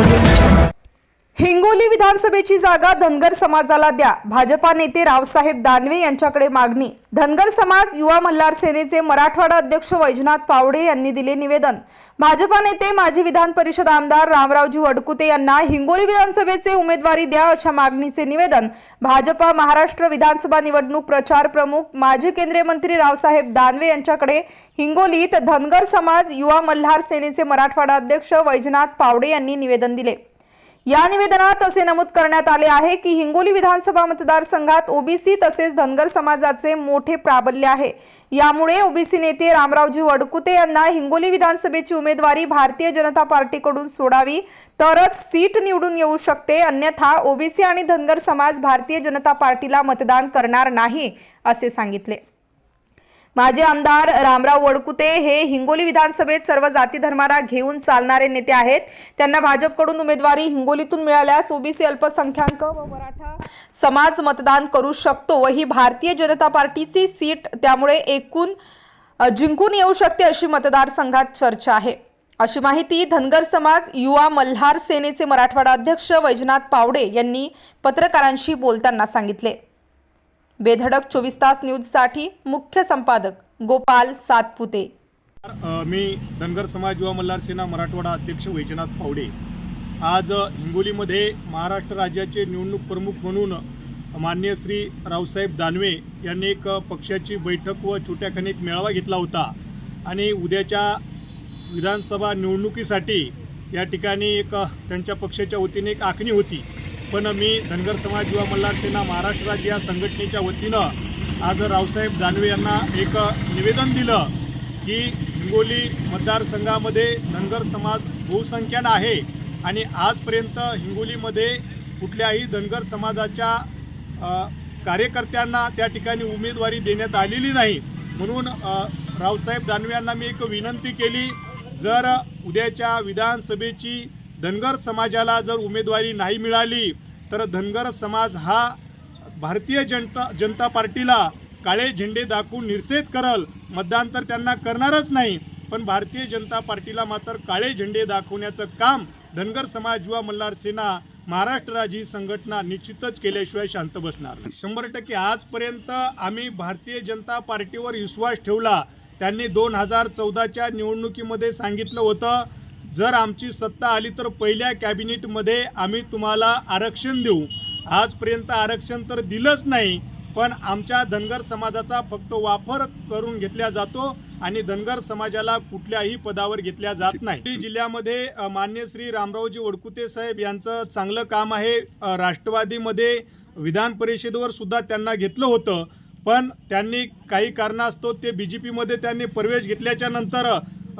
audio. Hingoli विधानसभेची जागा धनगर समाजाला द्या. भाजपा नेते रावसाहेब दानवे यांच्याकडे मागणी. धनगर समाज युवा मल्हार सेनेचे मराठवाडा अध्यक्ष वैजनाथ पावडे यांनी दिले निवेदन. भाजपा नेते माजी विधान परिषद आमदार रामरावजी वडकुते यांना हिंगोली विधानसभेचे उमेदवारी द्या अशा मागणीचे निवेदन. भाजपा महाराष्ट्र विधानसभा निवडणूक प्रचार प्रमुख माजी केंद्रीय मंत्री रावसाहेब दानवे यांच्याकडे हिंगोलीत धनगर समाज युवा मल्हार सेनेचे मराठवाडा अध्यक्ष वैजनाथ पावडे यांनी निवेदन दिले. या निवेदनात असे नमूद करण्यात आले आहे की हिंगोली विधानसभा मतदारसंघात ओबीसी तसेच धनगर समाजाचे मोठे प्राबल्य आहे. यामुळे ओबीसी नेते रामरावजी वडकुते यांना हिंगोली विधानसभेची उमेदवारी भारतीय जनता पार्टीकडून सोडावी तरच सीट निवडून येऊ शकते अन्यथा ओबीसी आणि धनगर समाज भारतीय जनता पार्टीला मतदान करणार नाही असे सांगितले. माजी आमदार रामराव वडकुते हे हिंगोली विधानसभेत सर्व जाती धर्माला घेऊन चालणारे नेते आहेत. त्यांना भाजपकडून उमेदवारी हिंगोलीतून मिळाल्यास ओबीसी अल्पसंख्याक व मराठा समाज मतदान करू शकतो व ही भारतीय जनता पार्टीची सीट त्यामुळे एकूण जिंकून येऊ शकते अशी मतदारसंघात चर्चा आहे. अशी माहिती धनगर समाज युवा मल्हार सेनेचे मराठवाडा अध्यक्ष वैजनाथ पावडे यांनी पत्रकारांशी बोलताना सांगितले. बेधडक चोवीस तास न्यूजसाठी मुख्य संपादक गोपाल सातपुते. मी धनगर समाज युवा मल्हार सेना मराठवाडा अध्यक्ष वैजनाथ पावडे. आज हिंगोलीमध्ये महाराष्ट्र राज्याचे निवडणूक प्रमुख म्हणून मान्य श्री रावसाहेब दानवे यांनी एक पक्षाची बैठक व छोट्याखाने एक मेळावा घेतला होता. आणि उद्याच्या विधानसभा निवडणुकीसाठी या ठिकाणी एक त्यांच्या पक्षाच्या वतीने एक आखणी होती. पण मी धनगर समाज युवा मल्हार सेना महाराष्ट्र राज्य या संघटनेच्या वतीनं आज रावसाहेब दानवे यांना एक निवेदन दिलं की हिंगोली मतदारसंघामध्ये धनगर समाज बहुसंख्यानं आहे आणि आजपर्यंत हिंगोलीमध्ये कुठल्याही धनगर समाजाच्या कार्यकर्त्यांना त्या ठिकाणी उमेदवारी देण्यात आलेली नाही. म्हणून रावसाहेब दानवे यांना मी एक विनंती केली जर उद्याच्या विधानसभेची धनगर समाजाला जर उमेदवारी नाही मिळाली तर धनगर समाज हा भारतीय जनता जनता पार्टीला काळे झेंडे दाखवून निषेध करल. मतदान तर त्यांना करणारच नाही पण भारतीय जनता पार्टीला मात्र काळे झेंडे दाखवण्याचं काम धनगर समाज युवा मल्हार सेना महाराष्ट्र राज्य ही संघटना निश्चितच केल्याशिवाय शांत बसणार शंभर टक्के आजपर्यंत आम्ही भारतीय जनता पार्टीवर विश्वास ठेवला. त्यांनी दोन हजार चौदाच्या निवडणुकीमध्ये सांगितलं होतं जर आमची सत्ता आली तर पहिल्या कॅबिनेटमध्ये आम्ही तुम्हाला आरक्षण देऊ. आजपर्यंत आरक्षण तर दिलंच नाही पण आमच्या धनगर समाजाचा फक्त वापर करून घेतला जातो आणि धनगर समाजाला कुठल्याही पदावर घेतल्या जात नाही. जिल्ह्यामध्ये मान्य श्री रामरावजी वडकुते साहेब यांचं चांगलं काम आहे. राष्ट्रवादीमध्ये विधान परिषदेवर सुद्धा त्यांना घेतलं होतं पण त्यांनी काही कारणास्तव ते बी जे पीमध्ये त्यांनी प्रवेश घेतल्याच्या नंतर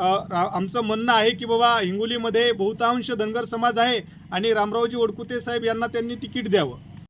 आमचं म्हणणं आहे की बाबा हिंगोलीमध्ये बहुतांश धनगर समाज आहे आणि रामरावजी वडकुते साहेब यांना त्यांनी तिकीट द्यावं.